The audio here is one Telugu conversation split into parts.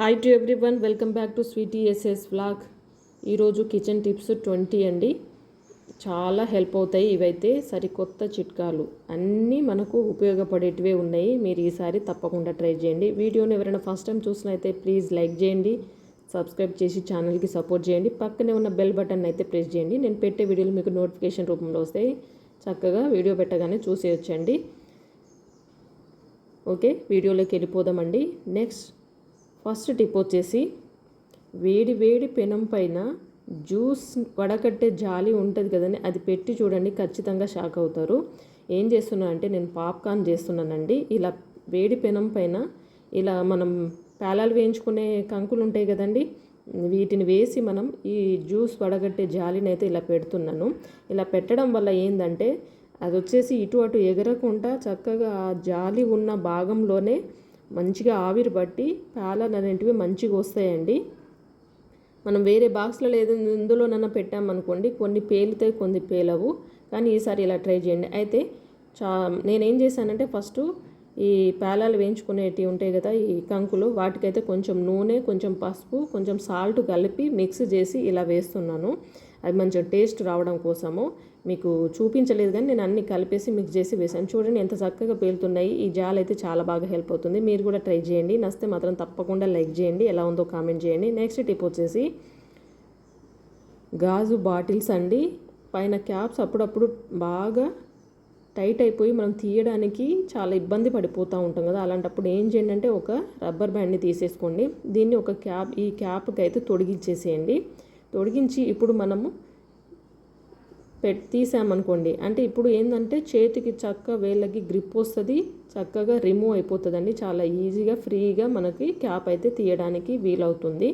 Hi to everyone welcome back to sweety SS vlog ఈరోజు కిచెన్ టిప్స్ ట్వంటీ అండి. చాలా హెల్ప్ అవుతాయి ఇవైతే. సరికొత్త చిట్కాలు. అన్నీ మనకు ఉపయోగపడేటివే ఉన్నాయి. మీరు ఈసారి తప్పకుండా ట్రై చేయండి. వీడియోని ఎవరైనా ఫస్ట్ టైం చూసినైతే ప్లీజ్ లైక్ చేయండి. సబ్స్క్రైబ్ చేసి ఛానల్కి సపోర్ట్ చేయండి. పక్కనే ఉన్న బెల్ బటన్ అయితే ప్రెస్ చేయండి. నేను పెట్టే వీడియోలు మీకు నోటిఫికేషన్ రూపంలో వస్తాయి. చక్కగా వీడియో పెట్టగానే చూసేయొచ్చండి. ఓకే వీడియోలోకి వెళ్ళిపోదామండి. నెక్స్ట్ ఫస్ట్ టిప్ వచ్చేసి వేడి వేడి పెనం పైన జ్యూస్ వడకట్టే జాలి ఉంటుంది కదండి అది పెట్టి చూడండి ఖచ్చితంగా షాక్ అవుతారు. ఏం చేస్తున్నా అంటే నేను పాప్కార్న్ చేస్తున్నానండి. ఇలా వేడి పెనం పైన ఇలా మనం పేలాలు వేయించుకునే కంకులు ఉంటాయి కదండి వీటిని వేసి మనం ఈ జ్యూస్ వడగట్టే జాలిని అయితే ఇలా పెడుతున్నాను. ఇలా పెట్టడం వల్ల ఏంటంటే అది వచ్చేసి ఇటు అటు ఎగరకుండా చక్కగా ఆ జాలి ఉన్న భాగంలోనే మంచిగా ఆవిరి పట్టి పాలలు అనేటివి మంచిగా వస్తాయండి. మనం వేరే బాక్స్లో లేదు ఇందులోనన్నా పెట్టామనుకోండి కొన్ని పేలుతాయి కొన్ని పేలవు. కానీ ఈసారి ఇలా ట్రై చేయండి. అయితే చా నేనేం చేశానంటే ఫస్ట్ ఈ పేలాలు వేయించుకునేటివి ఉంటాయి కదా ఈ కంకులు వాటికైతే కొంచెం నూనె కొంచెం పసుపు కొంచెం సాల్ట్ కలిపి మిక్స్ చేసి ఇలా వేస్తున్నాను. అవి మంచిగా టేస్ట్ రావడం కోసము మీకు చూపించలేదు కానీ నేను అన్ని కలిపేసి మిక్స్ చేసి వేసాను చూడండి ఎంత చక్కగా పేలుతున్నాయి. ఈ జాల్ అయితే చాలా బాగా హెల్ప్ అవుతుంది. మీరు కూడా ట్రై చేయండి. నస్తే మాత్రం తప్పకుండా లైక్ చేయండి. ఎలా ఉందో కామెంట్ చేయండి. నెక్స్ట్ టిప్ వచ్చేసి గాజు బాటిల్స్ అండి. పైన క్యాప్స్ అప్పుడప్పుడు బాగా టైట్ అయిపోయి మనం తీయడానికి చాలా ఇబ్బంది పడిపోతూ ఉంటాం కదా. అలాంటప్పుడు ఏం చేయండి అంటే ఒక రబ్బర్ బ్యాండ్ని తీసేసుకోండి. దీన్ని ఒక క్యాప్ ఈ క్యాప్కి అయితే తొడిగించేసేయండి తొడిగించి ఇప్పుడు మనము పెట్ తీసామనుకోండి. అంటే ఇప్పుడు ఏంటంటే చేతికి చక్క వేళ్ళకి గ్రిప్ వస్తుంది చక్కగా రిమూవ్ అయిపోతుందండి. చాలా ఈజీగా ఫ్రీగా మనకి క్యాప్ అయితే తీయడానికి వీలవుతుంది.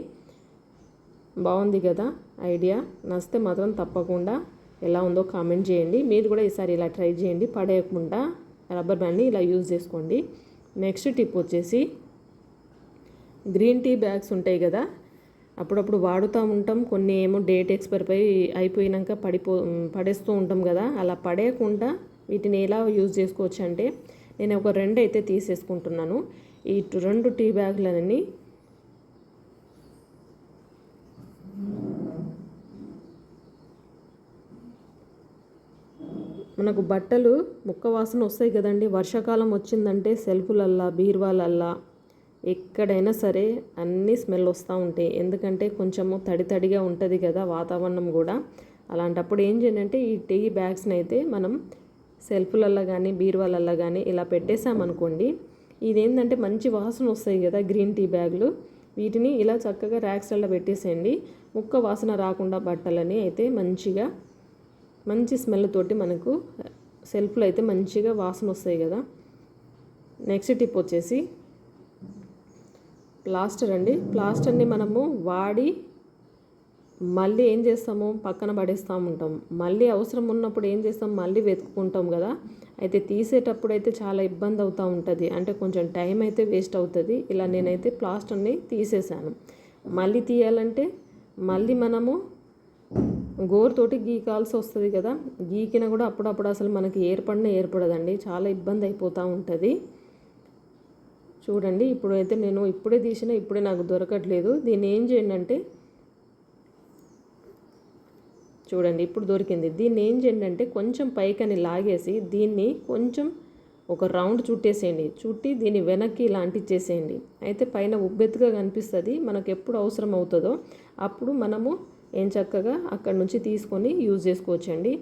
బాగుంది కదా ఐడియా? నస్తే మాత్రం తప్పకుండా ఎలా ఉందో కామెంట్ చేయండి. మీరు కూడా ఈసారి ఇలా ట్రై చేయండి. పడేయకుండా రబ్బర్ బ్యాండ్ని ఇలా యూజ్ చేసుకోండి. నెక్స్ట్ టిప్ వచ్చేసి గ్రీన్ టీ బ్యాగ్స్ ఉంటాయి కదా అప్పుడప్పుడు వాడుతూ ఉంటాం. కొన్ని ఏమో డేట్ ఎక్స్పైర్ పై అయిపోయినాక పడిపో పడేస్తూ ఉంటాం కదా. అలా పడేయకుండా వీటిని ఎలా యూజ్ చేసుకోవచ్చు అంటే నేను ఒక రెండు అయితే తీసేసుకుంటున్నాను. ఈ రెండు టీ బ్యాగ్లని మనకు బట్టలు ముక్క వాసన వస్తాయి కదండి. వర్షాకాలం వచ్చిందంటే సెల్ఫులల్లా బీర్వాలల్లా ఎక్కడైనా సరే అన్నీ స్మెల్ వస్తూ ఉంటాయి. ఎందుకంటే కొంచెము తడి తడిగా ఉంటుంది కదా వాతావరణం కూడా. అలాంటప్పుడు ఏం చేయాలంటే ఈ టీ బ్యాగ్స్ని అయితే మనం సెల్ఫ్లల్లో కానీ బీరువాలల్లో కానీ ఇలా పెట్టేసామనుకోండి ఇదేంటంటే మంచి వాసన వస్తాయి కదా గ్రీన్ టీ బ్యాగులు. వీటిని ఇలా చక్కగా ర్యాక్స్లలో పెట్టేసేయండి. ముక్క వాసన రాకుండా బట్టలని అయితే మంచిగా మంచి స్మెల్ తోటి మనకు సెల్ఫ్లో అయితే మంచిగా వాసన వస్తాయి కదా. నెక్స్ట్ టిప్ వచ్చేసి ప్లాస్టర్ అండి ప్లాస్టర్ని మనము వాడి మళ్ళీ ఏం చేస్తాము? పక్కన పడేస్తూ ఉంటాం. మళ్ళీ అవసరం ఉన్నప్పుడు ఏం చేస్తాం? మళ్ళీ వెతుక్కుంటాం కదా. అయితే తీసేటప్పుడు అయితే చాలా ఇబ్బంది అవుతూ ఉంటుంది. అంటే కొంచెం టైం అయితే వేస్ట్ అవుతుంది. ఇలా నేనైతే ప్లాస్టర్ని తీసేసాను. మళ్ళీ తీయాలంటే మళ్ళీ మనము గోరుతోటి గీకాల్సి వస్తుంది కదా. గీకిన కూడా అప్పుడప్పుడు అసలు మనకి ఏర్పడిన ఏర్పడదండి. చాలా ఇబ్బంది అయిపోతూ ఉంటుంది. చూడండి ఇప్పుడు అయితే నేను ఇప్పుడే తీసిన ఇప్పుడే నాకు దొరకట్లేదు. దీన్ని ఏం చేయండి అంటే చూడండి ఇప్పుడు దొరికింది. దీన్ని ఏం చేయండి అంటే కొంచెం పైకని లాగేసి దీన్ని కొంచెం ఒక రౌండ్ చుట్టేసేయండి. చుట్టి దీన్ని వెనక్కి ఇలాంటి చేసేయండి. అయితే పైన ఉబ్బెత్తుగా కనిపిస్తుంది మనకు ఎప్పుడు అవసరం అవుతుందో అప్పుడు మనము ఏం చక్కగా అక్కడ నుంచి తీసుకొని యూజ్ చేసుకోవచ్చండి.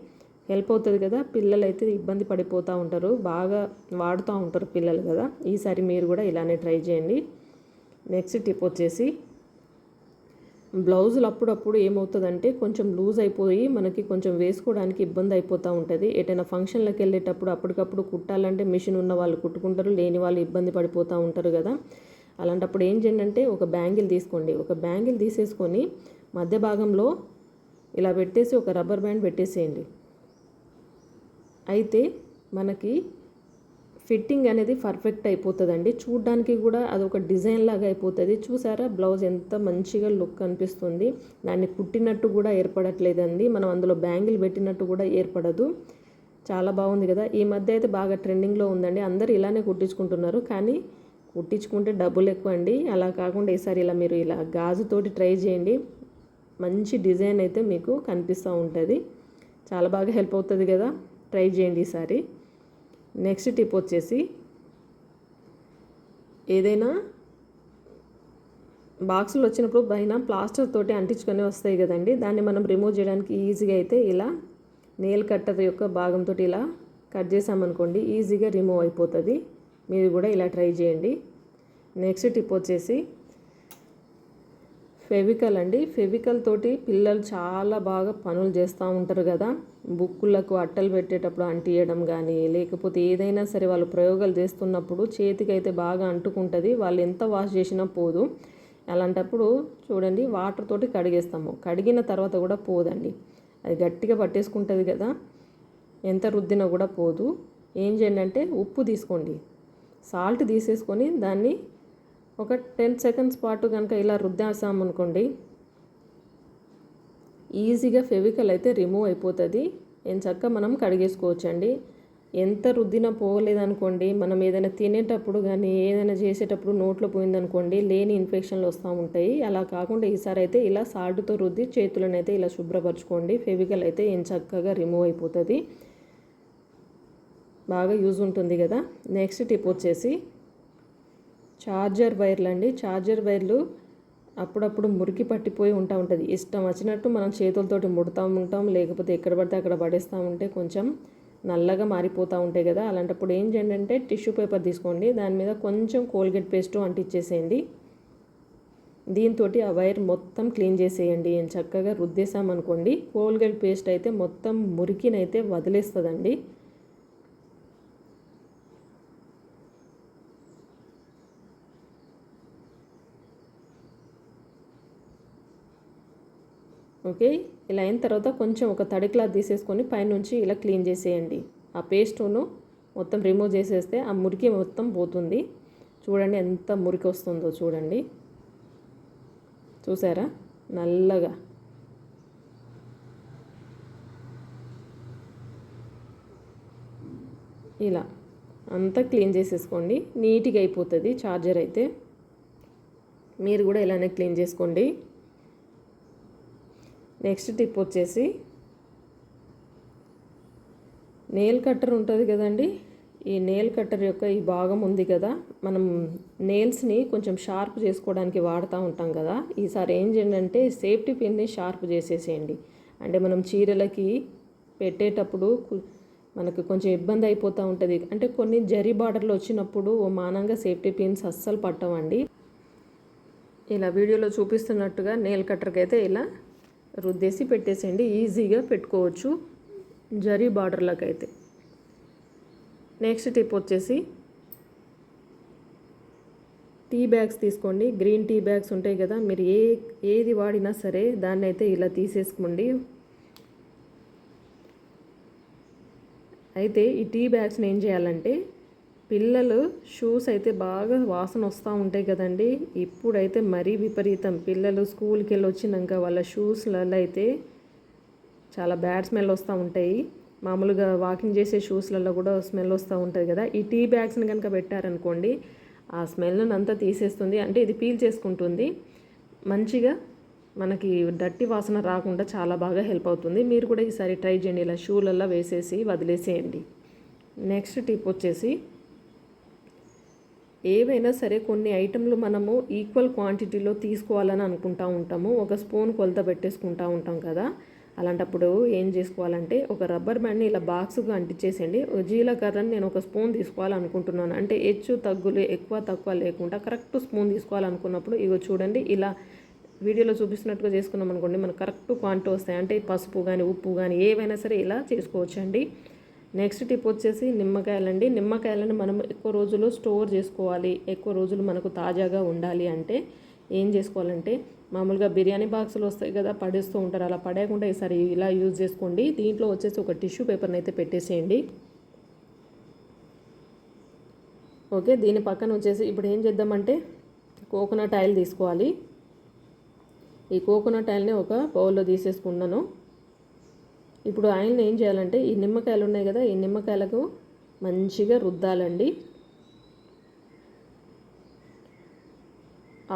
హెల్ప్ అవుతుంది కదా పిల్లలు అయితే ఇబ్బంది పడిపోతూ ఉంటారు బాగా వాడుతూ ఉంటారు పిల్లలు కదా. ఈసారి మీరు కూడా ఇలానే ట్రై చేయండి. నెక్స్ట్ టిప్ వచ్చేసి బ్లౌజులు అప్పుడప్పుడు ఏమవుతుందంటే కొంచెం లూజ్ అయిపోయి మనకి కొంచెం వేసుకోవడానికి ఇబ్బంది అయిపోతూ ఉంటుంది. ఎటైనా ఫంక్షన్లకు వెళ్ళేటప్పుడు అప్పటికప్పుడు కుట్టాలంటే మిషన్ ఉన్న వాళ్ళు కుట్టుకుంటారు లేని వాళ్ళు ఇబ్బంది పడిపోతూ ఉంటారు కదా. అలాంటప్పుడు ఏం చేయండి అంటే ఒక బ్యాంగిల్ తీసుకోండి. ఒక బ్యాంగిల్ తీసేసుకొని మధ్య భాగంలో ఇలా పెట్టేసి ఒక రబ్బర్ బ్యాండ్ పెట్టేసేయండి. అయితే మనకి ఫిట్టింగ్ అనేది పర్ఫెక్ట్ అయిపోతుందండి. చూడ్డానికి కూడా అదొక డిజైన్ లాగా అయిపోతుంది. చూసారా? బ్లౌజ్ ఎంత మంచిగా లుక్ అనిపిస్తుంది. దాన్ని కుట్టినట్టు కూడా ఏర్పడట్లేదండి. మనం అందులో బ్యాంగిల్ పెట్టినట్టు కూడా ఏర్పడదు. చాలా బాగుంది కదా? ఈ మధ్య అయితే బాగా ట్రెండింగ్లో ఉందండి. అందరు ఇలానే కుట్టించుకుంటున్నారు. కానీ కుట్టించుకుంటే డబ్బులు ఎక్కువ అండి అలా కాకుండా ఈసారి ఇలా మీరు ఇలా గాజుతోటి ట్రై చేయండి. మంచి డిజైన్ అయితే మీకు కనిపిస్తూ ఉంటుంది. చాలా బాగా హెల్ప్ అవుతుంది కదా? ట్రై చేయండి ఈసారి నెక్స్ట్ టిప్ వచ్చేసి ఏదైనా బాక్సులు వచ్చినప్పుడు పైన ప్లాస్టర్ తోటి అంటించుకొని వస్తాయి కదండి. దాన్ని మనం రిమూవ్ చేయడానికి ఈజీగా అయితే ఇలా నేల్ కట్టర్ యొక్క భాగంతో ఇలా కట్ చేసామనుకోండి ఈజీగా రిమూవ్ అయిపోతుంది. మీరు కూడా ఇలా ట్రై చేయండి. నెక్స్ట్ టిప్ వచ్చేసి ఫెవికల్ అండి. ఫెవికల్ తోటి పిల్లలు చాలా బాగా పనులు చేస్తూ ఉంటారు కదా. బుక్కులకు అట్టలు పెట్టేటప్పుడు అంటియడం కానీ లేకపోతే ఏదైనా సరే వాళ్ళు ప్రయోగాలు చేస్తున్నప్పుడు చేతికి అయితే బాగా అంటుకుంటుంది. వాళ్ళు ఎంత వాష్ చేసినా పోదు. అలాంటప్పుడు చూడండి వాటర్ తోటి కడిగేస్తాము. కడిగిన తర్వాత కూడా పోదండి. అది గట్టిగా పట్టేసుకుంటుంది కదా. ఎంత రుద్దినా కూడా పోదు. ఏం చేయండి అంటే ఉప్పు తీసుకోండి. సాల్ట్ తీసేసుకొని దాన్ని ఒక టెన్ సెకండ్స్ పాటు కనుక ఇలా రుద్దేసామనుకోండి ఈజీగా ఫెవికల్ అయితే రిమూవ్ అయిపోతుంది. ఎంచక్క మనం కడిగేసుకోవచ్చండి. ఎంత రుద్దినా పోలేదనుకోండి మనం ఏదైనా తినేటప్పుడు కానీ ఏదైనా చేసేటప్పుడు నోట్లో పోయిందనుకోండి లేని ఇన్ఫెక్షన్లు వస్తూ ఉంటాయి. అలా కాకుండా ఈసారి అయితే ఇలా సాల్ట్తో రుద్ది చేతులను అయితే ఇలా శుభ్రపరచుకోండి. ఫెవికల్ అయితే ఏం చక్కగా రిమూవ్ అయిపోతుంది. బాగా యూజ్ ఉంటుంది కదా. నెక్స్ట్ టిప్ వచ్చేసి చార్జర్ వైర్లు అండి చార్జర్ వైర్లు అప్పుడప్పుడు మురికి పట్టిపోయి ఉంటా ఉంటుంది. ఇష్టం వచ్చినట్టు మనం చేతులతోటి ముడతా ఉంటాం. లేకపోతే ఎక్కడ పడితే అక్కడ పడేస్తూ ఉంటే కొంచెం నల్లగా మారిపోతూ ఉంటాయి కదా. అలాంటప్పుడు ఏం చేయండి అంటే టిష్యూ పేపర్ తీసుకోండి. దాని మీద కొంచెం కోల్గేట్ పేస్ట్ అంటించేసేయండి దీంతో ఆ వైర్ మొత్తం క్లీన్ చేసేయండి. చక్కగా రుద్దేశామనుకోండి. కోల్గేట్ పేస్ట్ అయితే మొత్తం మురికినైతే వదిలేస్తుందండి. ఓకే? ఇలా అయిన తర్వాత కొంచెం ఒక తడి క్లాత్ తీసేసుకొని పైనుంచి ఇలా క్లీన్ చేసేయండి. ఆ పేస్టును మొత్తం రిమూవ్ చేసేస్తే ఆ మురికి మొత్తం పోతుంది. చూడండి ఎంత మురికి వస్తుందో చూడండి. చూసారా? నల్లగా. ఇలా అంతా క్లీన్ చేసేసుకోండి. నీట్గా అయిపోతుంది. ఛార్జర్ అయితే. మీరు కూడా ఇలానే క్లీన్ చేసుకోండి. నెక్స్ట్ టిప్ వచ్చేసి నేల్ కట్టర్ ఉంటుంది కదండి. ఈ నేల్ కట్టర్ యొక్క ఈ భాగం ఉంది కదా. మనం నేల్స్ని కొంచెం షార్ప్ చేసుకోవడానికి వాడుతూ ఉంటాం కదా. ఈసారి ఏం చేయండి అంటే సేఫ్టీ పిన్ని షార్ప్ చేసేసేయండి. అంటే మనం చీరలకి పెట్టేటప్పుడు మనకు కొంచెం ఇబ్బంది అయిపోతూ ఉంటుంది. అంటే కొన్ని జరీ బార్డర్లు వచ్చినప్పుడు మానంగా సేఫ్టీ పిన్స్ అస్సలు పట్టవండి. ఇలా వీడియోలో చూపిస్తున్నట్టుగా నేల్ కట్టర్కి అయితే ఇలా రుద్దేసి పెట్టేసేయండి. ఈజీగా పెట్టుకోవచ్చు. జరీ బార్డర్లకు అయితే నెక్స్ట్ టిప్ వచ్చేసి టీ బ్యాగ్స్ తీసుకోండి. గ్రీన్ టీ బ్యాగ్స్ ఉంటాయి కదా మీరు ఏ ఏది వాడినా సరే దాన్ని అయితే ఇలా తీసేసుకోండి. అయితే ఈ టీ బ్యాగ్స్ని ఏం చేయాలంటే పిల్లలు షూస్ అయితే బాగా వాసన వస్తూ ఉంటాయి కదండి. ఇప్పుడైతే మరీ విపరీతం. పిల్లలు స్కూల్కి వెళ్ళి వచ్చినాక వాళ్ళ షూస్లలో అయితే చాలా బ్యాడ్ స్మెల్ వస్తూ ఉంటాయి. మామూలుగా వాకింగ్ చేసే షూస్లలో కూడా స్మెల్ వస్తూ ఉంటుంది కదా. ఈ టీ బ్యాగ్స్ని కనుక పెట్టారనుకోండి ఆ స్మెల్ను అంతా తీసేస్తుంది. అంటే ఇది పీల్ చేసుకుంటుంది. మంచిగా మనకి డట్టి వాసన రాకుండా చాలా బాగా హెల్ప్ అవుతుంది. మీరు కూడా ఈసారి ట్రై చేయండి. ఇలా షూలల్లో వేసేసి వదిలేసేయండి. నెక్స్ట్ టిప్ వచ్చేసి ఏవైనా సరే కొన్ని ఐటెంలు మనము ఈక్వల్ క్వాంటిటీలో తీసుకోవాలని అనుకుంటా ఉంటాము. ఒక స్పూన్ కొలత పెట్టేసుకుంటా ఉంటాం కదా. అలాంటప్పుడు ఏం చేసుకోవాలంటే ఒక రబ్బర్ బ్యాండ్ని ఇలా బాక్స్గా అంటించేసేయండి జీలకర్రని నేను ఒక స్పూన్ తీసుకోవాలనుకుంటున్నాను. అంటే హెచ్చు తగ్గులు ఎక్కువ తక్కువ లేకుండా కరెక్ట్ స్పూన్ తీసుకోవాలనుకున్నప్పుడు ఇగో చూడండి ఇలా వీడియోలో చూపిస్తున్నట్టుగా చేసుకున్నాం అనుకోండి మనకు కరెక్ట్ క్వాంటిటీ వస్తాయి. అంటే పసుపు కానీ ఉప్పు కానీ ఏవైనా సరే ఇలా చేసుకోవచ్చండి. నెక్స్ట్ టిప్ వచ్చేసి నిమ్మకాయలండి. నిమ్మకాయలను మనం ఎక్కువ రోజులు స్టోర్ చేసుకోవాలి. ఎక్కువ రోజులు మనకు తాజాగా ఉండాలి అంటే ఏం చేసుకోవాలంటే మామూలుగా బిర్యానీ బాక్సులు వస్తాయి కదా పడేస్తూ ఉంటారు. అలా పడేయకుండా ఈసారి ఇలా యూజ్ చేసుకోండి. దీంట్లో వచ్చేసి ఒక టిష్యూ పేపర్ని అయితే పెట్టేసేయండి. ఓకే దీని పక్కన వచ్చేసి ఇప్పుడు ఏం చేద్దామంటే కోకోనట్ ఆయిల్ తీసుకోవాలి. ఈ కోకోనట్ ఆయిల్ని ఒక బౌల్లో తీసేసుకున్నాను. ఇప్పుడు ఆయన ఏం చేయాలంటే ఈ నిమ్మకాయలు ఉన్నాయి కదా ఈ నిమ్మకాయలకు మంచిగా రుద్దాలండి.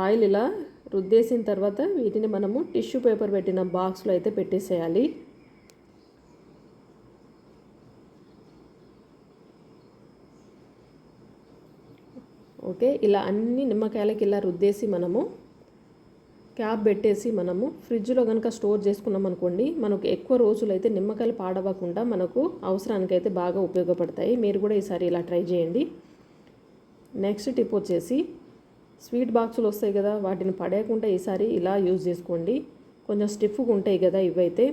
ఆయిల్ ఇలా రుద్దేసిన తర్వాత వీటిని మనము టిష్యూ పేపర్ పెట్టిన బాక్స్లో అయితే పెట్టేసేయాలి. ఓకే ఇలా అన్ని నిమ్మకాయలకి ఇలా రుద్దేసి మనము క్యాప్ పెట్టేసి మనము ఫ్రిడ్జ్లో కనుక స్టోర్ చేసుకున్నాం అనుకోండి మనకు ఎక్కువ రోజులు అయితే నిమ్మకాయలు పాడవకుండా మనకు అవసరానికైతే బాగా ఉపయోగపడతాయి. మీరు కూడా ఈసారి ఇలా ట్రై చేయండి. నెక్స్ట్ టిప్ వచ్చేసి స్వీట్ బాక్సులు వస్తాయి కదా వాటిని పడేయకుండా ఈసారి ఇలా యూజ్ చేసుకోండి. కొంచెం స్టిఫ్గా ఉంటాయి కదా ఇవైతే.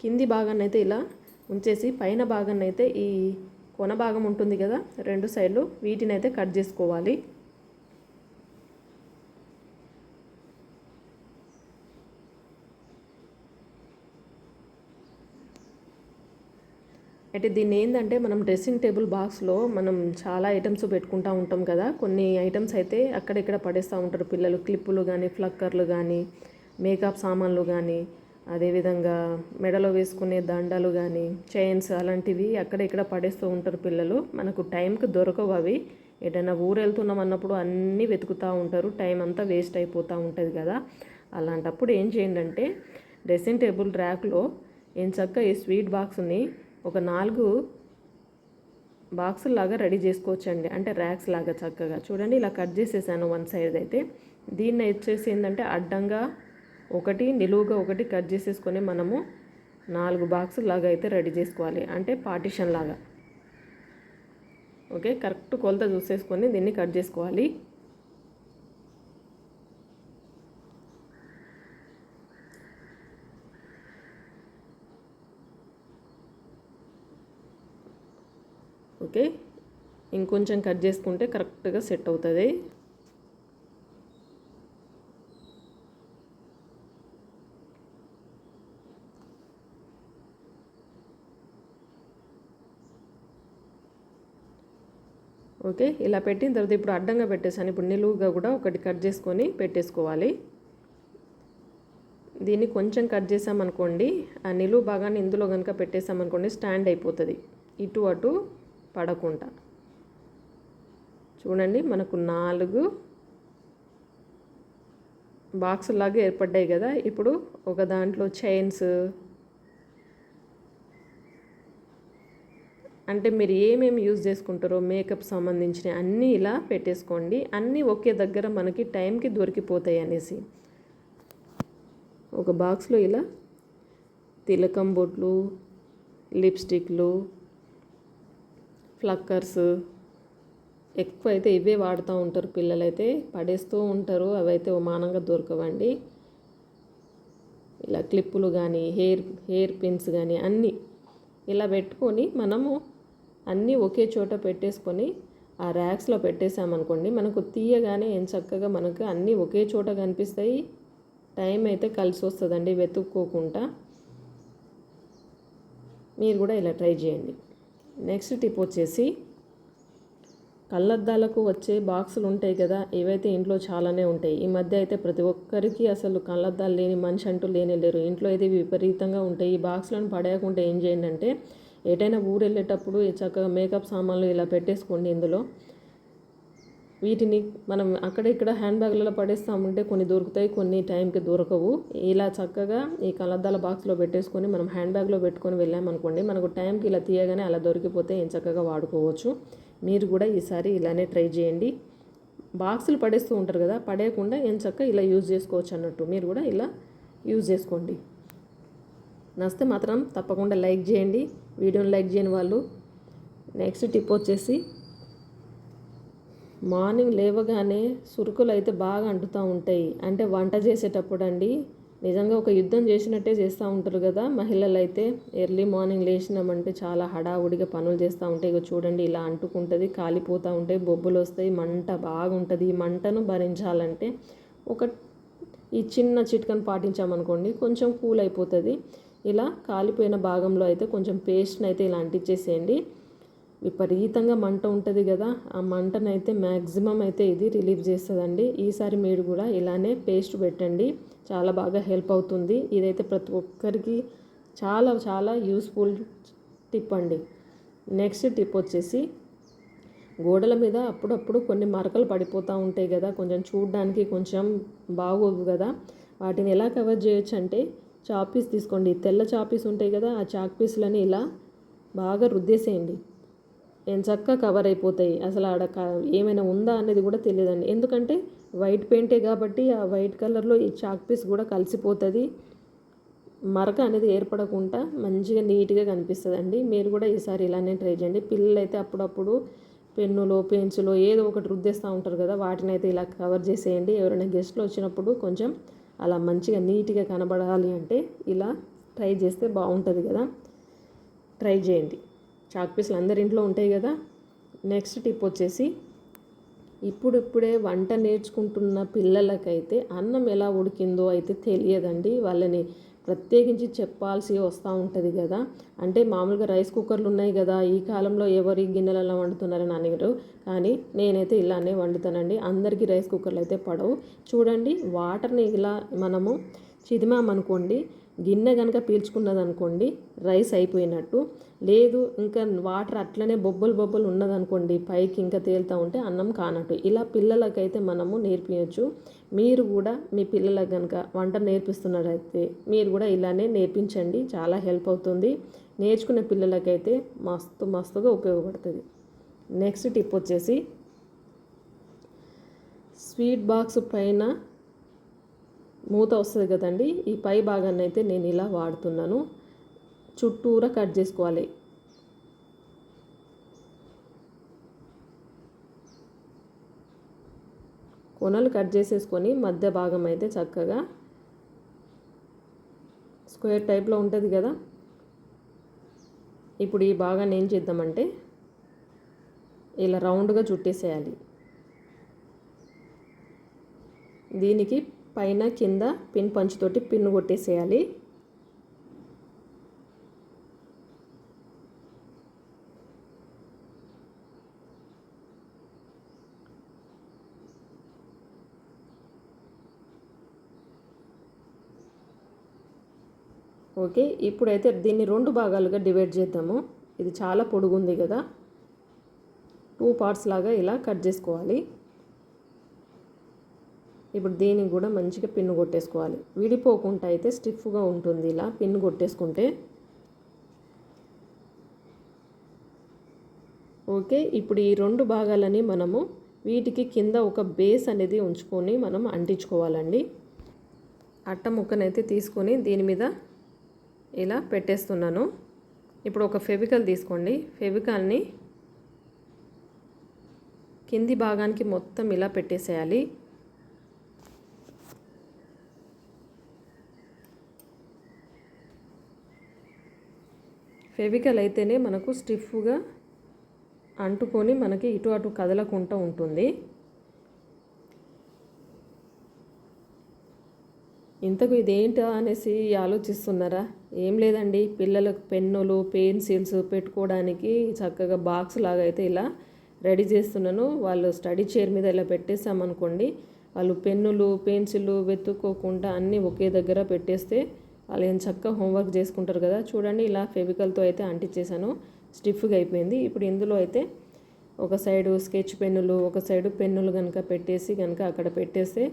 కింది భాగాన్ని అయితే ఇలా ఉంచేసి పైన భాగాన్ని అయితే ఈ కొన భాగం ఉంటుంది కదా రెండు సైడ్లు వీటిని అయితే కట్ చేసుకోవాలి. అయితే దీన్ని ఏంటంటే మనం డ్రెస్సింగ్ టేబుల్ బాక్స్లో మనం చాలా ఐటమ్స్ పెట్టుకుంటూ ఉంటాం కదా. కొన్ని ఐటమ్స్ అయితే అక్కడిక్కడ పడేస్తూ ఉంటారు. పిల్లలు క్లిప్పులు కానీ ఫ్లక్కర్లు కానీ మేకప్ సామాన్లు కానీ అదేవిధంగా మెడలో వేసుకునే దండలు కానీ చైన్స్ అలాంటివి అక్కడ ఇక్కడ పడేస్తూ ఉంటారు పిల్లలు. మనకు టైంకి దొరకవు అవి. ఏదైనా ఊరు వెళ్తున్నాం అన్నప్పుడు అన్నీ వెతుకుతూ ఉంటారు. టైం అంతా వేస్ట్ అయిపోతూ ఉంటుంది కదా. అలాంటప్పుడు ఏం చేయండి అంటే డ్రెస్సింగ్ టేబుల్ ర్యాక్లో ఏం చక్క ఈ స్వీట్ బాక్స్ని ఒక నాలుగు బాక్సులు లాగా రెడీ చేసుకోవచ్చండి. అంటే ర్యాక్స్ లాగా చక్కగా. చూడండి ఇలా కట్ చేసేసాను వన్ సైడ్ అయితే. దీన్ని వచ్చేసి ఏంటంటే అడ్డంగా ఒకటి నిలువుగా ఒకటి కట్ చేసేసుకొని మనము నాలుగు బాక్సులు లాగా అయితే రెడీ చేసుకోవాలి. అంటే పార్టిషన్ లాగా. ఓకే కరెక్ట్ కొలత చూసేసుకొని దీన్ని కట్ చేసుకోవాలి. ఓకే? ఇంకొంచెం కట్ చేసుకుంటే కరెక్ట్గా సెట్ అవుతుంది. ఓకే? ఇలా పెట్టిన తర్వాత ఇప్పుడు అడ్డంగా పెట్టేసాను. ఇప్పుడు నిలువుగా కూడా ఒకటి కట్ చేసుకొని పెట్టేసుకోవాలి. దీన్ని కొంచెం కట్ చేసామనుకోండి ఆ నిలువు భాగాన్ని ఇందులో కనుక పెట్టేసామనుకోండి స్టాండ్ అయిపోతుంది. ఇటు అటు పడకుండా. చూడండి మనకు నాలుగు బాక్సులాగా ఏర్పడ్డాయి కదా. ఇప్పుడు ఒక దాంట్లో చైన్స్. అంటే మీరు ఏమేమి యూజ్ చేసుకుంటారో మేకప్ సంబంధించిన అన్నీ ఇలా పెట్టేసుకోండి. అన్నీ ఒకే దగ్గర మనకి టైంకి దొరికిపోతాయి అనేసి. ఒక బాక్స్లో ఇలా తిలకం బొట్లు లిప్స్టిక్లు ఫ్లక్కర్స్ ఎక్కువ అయితే ఇవే వాడుతూ ఉంటారు పిల్లలైతే. పడేస్తూ ఉంటారు. అవైతే మానంగా దొరకవండి. ఇలా క్లిప్పులు కానీ హెయిర్ హెయిర్ పిన్స్ కానీ అన్నీ ఇలా పెట్టుకొని మనము అన్నీ ఒకే చోట పెట్టేసుకొని ఆ ర్యాక్స్లో పెట్టేసామనుకోండి మనకు తీయగానే ఏం చక్కగా మనకు అన్నీ ఒకే చోట కనిపిస్తాయి. టైం అయితే కలిసి వస్తుందండి వెతుక్కోకుండా. మీరు కూడా ఇలా ట్రై చేయండి. నెక్స్ట్ టిప్ వచ్చేసి కళ్ళద్దాలకు వచ్చే బాక్సులు ఉంటాయి కదా ఇవైతే ఇంట్లో చాలానే ఉంటాయి. ఈ మధ్య అయితే ప్రతి ఒక్కరికి అసలు కళ్ళద్దాలు లేని మనిషి అంటూ లేనే లేరు. ఇంట్లో అయితే విపరీతంగా ఉంటాయి. ఈ బాక్సులను పడేయకుండా ఏం చేయండి అంటే ఎటైనా ఊరు వెళ్ళేటప్పుడు చక్కగా మేకప్ సామాన్లు ఇలా పెట్టేసుకోండి ఇందులో. వీటిని మనం అక్కడ ఇక్కడ హ్యాండ్ బ్యాగ్లలో పడేస్తామంటే కొన్ని దొరుకుతాయి కొన్ని టైంకి దొరకవు. ఇలా చక్కగా ఈ కలద్దాల బాక్స్లో పెట్టేసుకొని మనం హ్యాండ్ బ్యాగ్లో పెట్టుకొని వెళ్ళామనుకోండి మనకు టైంకి ఇలా తీయగానే అలా దొరికిపోతే ఏం చక్కగా వాడుకోవచ్చు. మీరు కూడా ఈసారి ఇలానే ట్రై చేయండి. బాక్సులు పడేస్తూ ఉంటారు కదా పడేయకుండా ఏం చక్క ఇలా యూజ్ చేసుకోవచ్చు అన్నట్టు మీరు కూడా ఇలా యూజ్ చేసుకోండి. నస్తే మాత్రం తప్పకుండా లైక్ చేయండి వీడియోని లైక్ చేయని వాళ్ళు. నెక్స్ట్ టిప్ వచ్చేసి మార్నింగ్ లేవగానే సురుకులు అయితే బాగా అంటుతూ ఉంటాయి. అంటే వంట చేసేటప్పుడు అండి నిజంగా ఒక యుద్ధం చేసినట్టే చేస్తూ ఉంటారు కదా మహిళలు అయితే ఎర్లీ మార్నింగ్ లేచినామంటే చాలా హడావుడిగా పనులు చేస్తూ ఉంటాయి. ఇక చూడండి ఇలా అంటుకుంటుంది కాలిపోతూ ఉంటాయి బొబ్బులు వస్తాయి మంట బాగుంటుంది. ఈ మంటను భరించాలంటే ఒక ఈ చిన్న చిట్కను పాటించామనుకోండి కొంచెం కూల్ అయిపోతుంది ఇలా కాలిపోయిన భాగంలో అయితే కొంచెం పేస్ట్ని అయితే ఇలా అంటించేసేయండి విపరీతంగా మంట ఉంటుంది కదా ఆ మంటనైతే మ్యాక్సిమం అయితే ఇది రిలీవ్ చేస్తుందండి. ఈసారి మీరు కూడా ఇలానే పేస్ట్ పెట్టండి చాలా బాగా హెల్ప్ అవుతుంది. ఇదైతే ప్రతి ఒక్కరికి చాలా చాలా యూస్ఫుల్ టిప్ అండి. నెక్స్ట్ టిప్ వచ్చేసి గోడల మీద అప్పుడప్పుడు కొన్ని మరకలు పడిపోతూ ఉంటాయి కదా కొంచెం చూడడానికి కొంచెం బాగోదు కదా. వాటిని ఎలా కవర్ చేయొచ్చు అంటే చాపీస్ తీసుకోండి. తెల్ల చాపీస్ ఉంటాయి కదా ఆ చాక్ పీస్లని ఇలా బాగా రుద్దేసేయండి. ఏం చక్కగా కవర్ అయిపోతాయి. అసలు ఆడ ఏమైనా ఉందా అనేది కూడా తెలియదండి. ఎందుకంటే వైట్ పెయింటే కాబట్టి ఆ వైట్ కలర్లో ఈ చాక్ పీస్ కూడా కలిసిపోతుంది. మరక అనేది ఏర్పడకుండా మంచిగా నీట్గా కనిపిస్తుందండి. మీరు కూడా ఈసారి ఇలానే ట్రై చేయండి. పిల్లలు అయితే అప్పుడప్పుడు పెన్నులో పెన్సిలో ఏదో ఒకటి రుద్దేస్తూ ఉంటారు కదా వాటిని అయితే ఇలా కవర్ చేసేయండి. ఎవరైనా గెస్ట్లు వచ్చినప్పుడు కొంచెం అలా మంచిగా నీట్గా కనబడాలి అంటే ఇలా ట్రై చేస్తే బాగుంటుంది కదా. ట్రై చేయండి. చాక్ పీసులు అందరి ఇంట్లో ఉంటాయి కదా. నెక్స్ట్ టిప్ వచ్చేసి ఇప్పుడిప్పుడే వంట నేర్చుకుంటున్న పిల్లలకైతే అన్నం ఎలా ఉడికిందో అయితే తెలియదండి. వాళ్ళని ప్రత్యేకించి చెప్పాల్సి వస్తూ ఉంటుంది కదా. అంటే మామూలుగా రైస్ కుక్కర్లు ఉన్నాయి కదా. ఈ కాలంలో ఎవరి గిన్నెలలో వండుతున్నారని అనేరు. కానీ నేనైతే ఇలానే వండుతానండి. అందరికీ రైస్ కుక్కర్లు అయితే పడవు. చూడండి వాటర్ని ఇలా మనము చిదిమామనుకోండి గిన్నె కనుక పీల్చుకున్నది అనుకోండి రైస్ అయిపోయినట్టు. లేదు ఇంకా వాటర్ అట్లనే బొబ్బలు బొబ్బలు ఉన్నదనుకోండి పైకి ఇంకా తేలుతూ ఉంటే అన్నం కానట్టు. ఇలా పిల్లలకైతే మనము నేర్పించవచ్చు మీరు కూడా మీ పిల్లలకు కనుక వంట నేర్పిస్తున్నారైతే మీరు కూడా ఇలానే నేర్పించండి. చాలా హెల్ప్ అవుతుంది. నేర్చుకునే పిల్లలకైతే మస్తు మస్తుగా ఉపయోగపడుతుంది. నెక్స్ట్ టిప్ వచ్చేసి స్వీట్ బాక్స్ పైన మూత వస్తుంది కదండి ఈ పై భాగాన్ని అయితే నేను ఇలా వాడుతున్నాను. చుట్టూరా కట్ చేసుకోవాలి. కొనలు కట్ చేసేసుకొని మధ్య భాగం అయితే చక్కగా స్క్వేర్ టైప్లో ఉంటుంది కదా. ఇప్పుడు ఈ భాగాన్ని ఏం చేద్దామంటే ఇలా రౌండ్గా చుట్టేసేయాలి. దీనికి పైన కింద పిన్ పంచుతోటి పిన్ కొట్టేసేయాలి. ఓకే ఇప్పుడైతే దీన్ని రెండు భాగాలుగా డివైడ్ చేద్దాము. ఇది చాలా పొడుగుంది కదా. టూ పార్ట్స్ లాగా ఇలా కట్ చేసుకోవాలి. ఇప్పుడు దీనికి కూడా మంచిగా పిన్ను కొట్టేసుకోవాలి. విడిపోకుండా అయితే స్టిఫ్గా ఉంటుంది ఇలా పిన్ను కొట్టేసుకుంటే. ఓకే ఇప్పుడు ఈ రెండు భాగాలని మనము వీటికి కింద ఒక బేస్ అనేది ఉంచుకొని మనం అంటించుకోవాలండి. అట్ట ముక్కనైతే తీసుకొని దీని మీద ఇలా పెట్టేస్తున్నాను. ఇప్పుడు ఒక ఫెవికల్ తీసుకోండి. ఫెవికల్ని కింది భాగానికి మొత్తం ఇలా పెట్టేసేయాలి. ఫెవికల్ అయితేనే మనకు స్టిఫ్గా అంటుకొని మనకి ఇటు అటు కదలకుండా ఉంటుంది. ఇంతకు ఇదేంటో అనేసి ఆలోచిస్తున్నారా? ఏం లేదండి పిల్లలకు పెన్నులు పెన్సిల్స్ పెట్టుకోవడానికి చక్కగా బాక్స్ లాగా అయితే ఇలా రెడీ చేస్తున్నాను. వాళ్ళు స్టడీ చైర్ మీద ఇలా పెట్టేసామనుకోండి వాళ్ళు పెన్నులు పెన్సిళ్ళు వెతుక్కోకుండా అన్నీ ఒకే దగ్గర పెట్టేస్తే వాళ్ళు ఏం చక్కగా హోంవర్క్ చేసుకుంటారు కదా. చూడండి ఇలా ఫెవికల్తో అయితే అంటించేసాను స్టిఫ్గా అయిపోయింది. ఇప్పుడు ఇందులో అయితే ఒక సైడు స్కెచ్ పెన్నులు ఒక సైడు పెన్నులు కనుక పెట్టేసి కనుక అక్కడ పెట్టేస్తే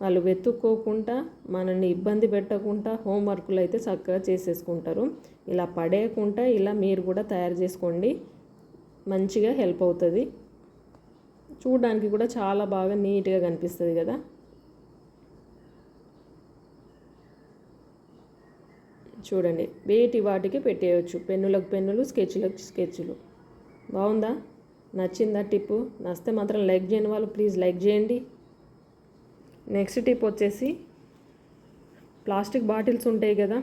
వాళ్ళు వెతుక్కోకుండా మనల్ని ఇబ్బంది పెట్టకుండా హోంవర్క్లు అయితే చక్కగా చేసేసుకుంటారు. ఇలా పడేయకుండా ఇలా మీరు కూడా తయారు చేసుకోండి. మంచిగా హెల్ప్ అవుతుంది. చూడడానికి కూడా చాలా బాగా నీట్గా కనిపిస్తుంది కదా. చూడండి. వేటి వాటికి పెట్టేయచ్చు. పెన్నులకు పెన్నులు స్కెచ్లకు స్కెచ్లు. బాగుందా? నచ్చిందా టిప్పు? నచ్చితే మాత్రం లైక్ చేయని వాళ్ళు. ప్లీజ్ లైక్ చేయండి. నెక్స్ట్ టిప్ వచ్చేసి ప్లాస్టిక్ బాటిల్స్ ఉంటాయి కదా.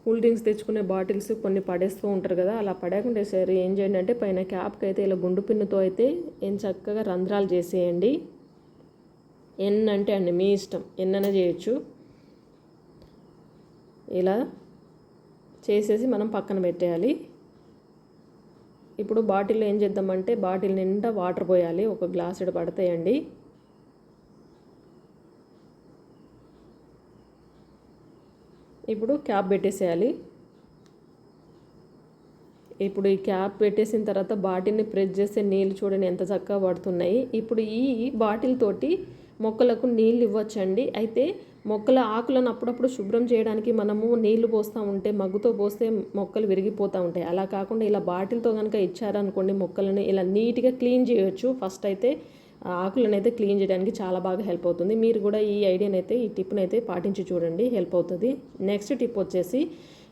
కూల్ డ్రింక్స్ తెచ్చుకునే బాటిల్స్ కొన్ని పడేస్తూ ఉంటారు కదా. అలా పడేయకుండా సరే ఏం చేయండి అంటే పైన క్యాప్కి అయితే ఇలా గుండు పిన్నుతో అయితే ఏం చక్కగా రంధ్రాలు చేసేయండి. ఎన్ అంటే అండి మీ ఇష్టం. ఎన్నైనా చేయొచ్చు. ఇలా చేసేసి మనం పక్కన పెట్టేయాలి. ఇప్పుడు బాటిల్లో ఏం చేద్దామంటే బాటిల్ నిండా వాటర్ పోయాలి. ఒక గ్లాస్ ఇడ పడతాయండి. ఇప్పుడు క్యాప్ పెట్టేసేయాలి. ఇప్పుడు ఈ క్యాప్ పెట్టేసిన తర్వాత బాటిల్ని ప్రెస్ చేస్తే నీళ్ళు చూడండి ఎంత చక్కగా పడుతున్నాయి. ఇప్పుడు ఈ బాటిల్ తోటి మొక్కలకు నీళ్ళు ఇవ్వచ్చండి. అయితే మొక్కల ఆకులను అప్పుడప్పుడు శుభ్రం చేయడానికి మనము నీళ్ళు పోస్తూ ఉంటే మగ్గుతో పోస్తే మొక్కలు విరిగిపోతూ ఉంటాయి. అలా కాకుండా ఇలా బాటిల్తో కనుక ఇచ్చారనుకోండి మొక్కలను ఇలా నీట్గా క్లీన్ చేయొచ్చు. ఫస్ట్ అయితే ఆ ఆకులను అయితే క్లీన్ చేయడానికి చాలా బాగా హెల్ప్ అవుతుంది. మీరు కూడా ఈ ఐడియాని అయితే ఈ టిప్ని అయితే పాటించి చూడండి హెల్ప్ అవుతుంది. నెక్స్ట్ టిప్ వచ్చేసి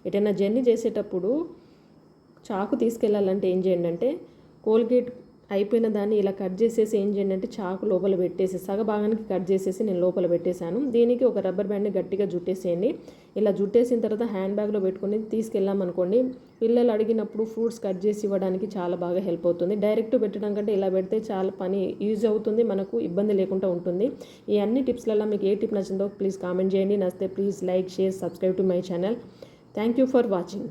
ఎటైనా జర్నీ చేసేటప్పుడు చాకు తీసుకెళ్ళాలంటే ఏం చేయండి అంటే కోల్గేట్ అయిపోయిన దాన్ని ఇలా కట్ చేసేసి ఏం చేయండి అంటే చాకు లోపల పెట్టేసి సగభాగానికి కట్ చేసేసి నేను లోపల పెట్టేశాను. దీనికి ఒక రబ్బర్ బ్యాండ్ని గట్టిగా జుట్టేసేయండి. ఇలా జుట్టేసిన తర్వాత హ్యాండ్ బ్యాగ్లో పెట్టుకొని తీసుకెళ్ళామనుకోండి పిల్లలు అడిగినప్పుడు ఫ్రూట్స్ కట్ చేసి ఇవ్వడానికి చాలా బాగా హెల్ప్ అవుతుంది. డైరెక్ట్ పెట్టడం కంటే ఇలా పెడితే చాలా పని యూజ్ అవుతుంది మనకు ఇబ్బంది లేకుండా ఉంటుంది. ఈ అన్ని టిప్స్లలో మీకు ఏ టిప్ నచ్చిందో ప్లీజ్ కామెంట్ చేయండి. నచ్చితే please like share subscribe to my channel. Thank you for watching.